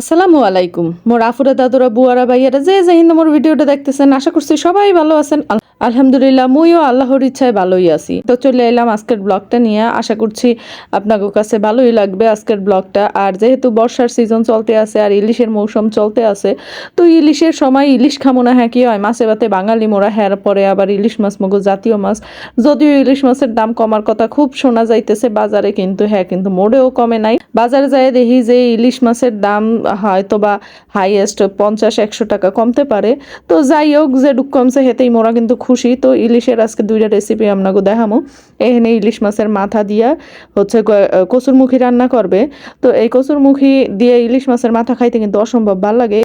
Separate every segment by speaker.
Speaker 1: আসসালামু আলাইকুম। মোর আফুরা দাদুরা বুয়ারা ভাইয়ারা যে যে হিন্দু মোর ভিডিওটা দেখতেছেন, আশা করছি সবাই ভালো আছেন। আলহামদুলিল্লাহ, মুইও আল্লাহর ইচ্ছায় ভালোই আছি। তো চলে এলাম আজকের ব্লগটা নিয়ে। আশা করছি আপনাদের কাছে ভালোই লাগবে আজকের ব্লগটা। আর যেহেতু বর্ষার সিজন চলতে আছে আর ইলিশের মৌসুম চলতে আছে, তো ইলিশের সময় ইলিশ খামো না হ্যাঁ কি হয়? মাছে ভাতে বাঙালি মোরা হ্যার পরে আবার ইলিশ মাছ মগো জাতীয় মাছ। যদিও ইলিশ মাছের দাম কমার কথা খুব শোনা যাইতেছে বাজারে, কিন্তু হ্যাঁ কিন্তু মোড়েও কমে নাই। বাজারে যায় দেখি যে ইলিশ মাছের দাম হয়তো বা হাইয়েস্ট পঞ্চাশ, একশো টাকা কমতে পারে। তো যাই হোক, যে ডুক কমছে, হেতেই মোরা কিন্তু খুশি, তো ইলিশের আজকে দুইটা রেসিপি আপনাকে দেখামো। এখানে ইলিশ মাছের মাথা দিয়া হচ্ছে কচুরমুখী রান্না করবে। তো এই কচুরমুখী দিয়ে ইলিশ মাছের মাথা খাইতে কিন্তু অসম্ভব ভালো লাগে।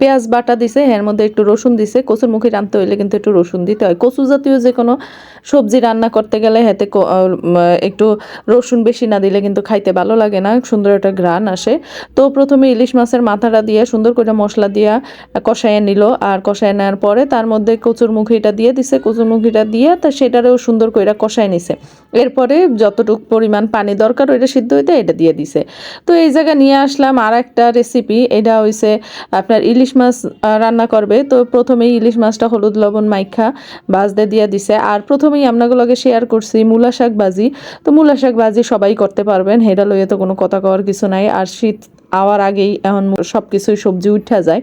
Speaker 1: পেঁয়াজ বাটা দিছে, এর মধ্যে একটু রসুন দিছে। কচুরমুখী রান্নতে হইলে কিন্তু একটু রসুন দিতে হয়। কচু জাতীয় যে কোনো সবজি রান্না করতে গেলে হাতে একটু রসুন বেশি না দিলে কিন্তু খাইতে ভালো লাগে না। সুন্দর একটা ঘ্রাণ আসে। তো প্রথমে ইলিশ মাছের মাথাটা দিয়ে সুন্দর করে মশলা দিয়া কষাইয়ে নিল। আর কষায় নেওয়ার পরে তার মধ্যে কচুরমুখীটা দিয়ে দিছে। কচুর মুখিটা দিয়ে তা সেটারেও সুন্দর করে কষায় নিছে। এরপরে যতটুকু পরিমাণ পানি দরকার ওইটা সিদ্ধ হইতে এটা দিয়ে দিছে। তো এই জায়গা নিয়ে আসলাম আর একটা রেসিপি এটা হইছে আপনার ইলিশ মাছ রান্না করবে। তো প্রথমেই ইলিশ মাছটা হলুদ লবণ মাইখা বাজতে দিয়ে দিছে। আর প্রথমেই আপনাগুলোকে শেয়ার করছি মূলা শাক ভাজি তো মূলা শাক ভাজি সবাই করতে পারবেন, হেডা লইয়ে তো কোনো কথা কওয়ার কিছু নাই। আর শীত আওয়ার আগেই এখন সব কিছুই সবজি উঠা যায়।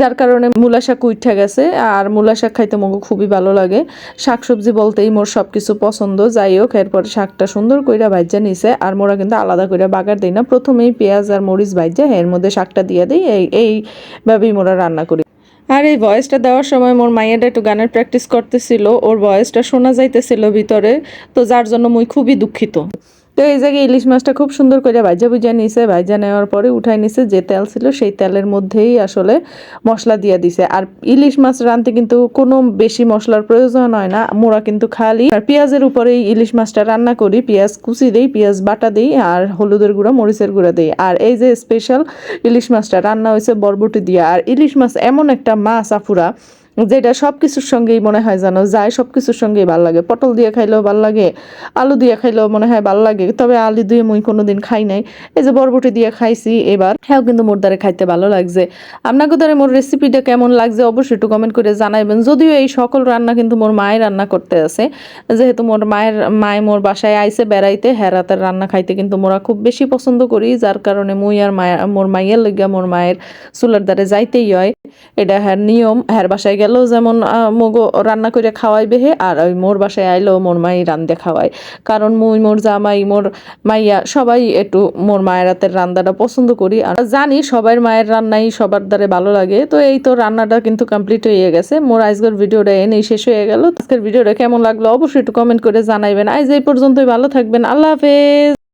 Speaker 1: যার কারণে মূলা শাক উঠা গেছে, আর মূলা শাক খাইতে মগু খুবই ভালো লাগে। শাক সবজি বলতেই মোর সব কিছু পছন্দ। যাই হোক, এরপর শাকটা সুন্দর কইরা ভাজ্যা নিছে, আর মোরা কিন্তু আলাদা কইরা বাগার দিই না। প্রথমেই পেঁয়াজ আর মরিচ ভাজ্যা এর মধ্যে শাকটা দিয়ে দিই, এই এইভাবেই মোরা রান্না করি। আর এই ভয়েসটা দেওয়ার সময় মোর মাইয়াটা একটু গানের প্র্যাকটিস করতেছিল, ওর ভয়েসটা শোনা যাইতেছিল ভিতরে, তো যার জন্য মুই খুবই দুঃখিত। তো এই জায়গায় ইলিশ মাছটা খুব সুন্দর করে ভাজা ভুজা নিছে, ভাজা নেওয়ার পরে উঠাই নিছে, যে তেল ছিল সেই তেলের মধ্যেই আসলে মশলা দিয়ে দিছে। আর ইলিশ মাছ রাঁধতে কিন্তু কোনো বেশি মশলার প্রয়োজন হয় না, মোরা কিন্তু খালি আর পেঁয়াজের উপরেই ইলিশ মাছটা রান্না করি, পেঁয়াজ কুচি দেই, পেঁয়াজ বাটা দিই আর হলুদের গুঁড়া, মরিচের গুঁড়া দিই। আর এই যে স্পেশাল ইলিশ মাছটা রান্না হয়েছে বরবটি দিয়ে। আর ইলিশ মাছ এমন একটা মাছ আফুরা যেটা সব কিছুর সঙ্গেই মনে হয় জানো যায় সব কিছুর সঙ্গেই ভালো লাগে। পটল দিয়ে খাইলেও ভালো লাগে, আলু দিয়ে খাইলেও মনে হয় ভালো লাগে, তবে আলু দিয়ে মুই কোনোদিন খাই নাই। এই যে বরবটি দিয়ে খাইছি এবার হ্যাঁ কিন্তু মোর দ্বারে খাইতে ভালো লাগছে। আপনাকে দ্বারা মোর রেসিপিটা কেমন লাগছে অবশ্যই একটু কমেন্ট করে জানাইবেন। যদিও এই সকল রান্না কিন্তু মোর মায়ের রান্না করতে আছে। যেহেতু মোর মায়ের, মায় মোর বাসায় আইসে বেড়াইতে হ্যাঁ রাতের রান্না খাইতে কিন্তু মোরা খুব বেশি পছন্দ করি, যার কারণে মুই আর মায়ের মোর মাইয়ের লইগা মোর মায়ের চুলার দ্বারে যাইতেই হয়। এটা হ্যার নিয়ম, হ্যার বাসায় গেলেও যেমন মগো রান্না করে খাওয়াই বেহে, আর ওই মোর বাসায় আইলেও মোর মাই রান্ধে খাওয়ায়। কারণ মুই মোর জামাই, মোর মাইয়া সবাই একটু মোর মায়ের হাতের রান্নাটা পছন্দ করি। আর জানি সবার মায়ের রান্নাই সবার দ্বারে ভালো লাগে, তো এই তো রান্নাটা কিন্তু কমপ্লিট হয়ে গেছে। মোর আজকের ভিডিওটা এনেই শেষ হয়ে গেল। আজকের ভিডিওটা কেমন লাগল অবশ্যই একটু কমেন্ট করে জানাইবেন। আজ এই পর্যন্তই, ভালো থাকবেন। আল্লাহ হাফেজ।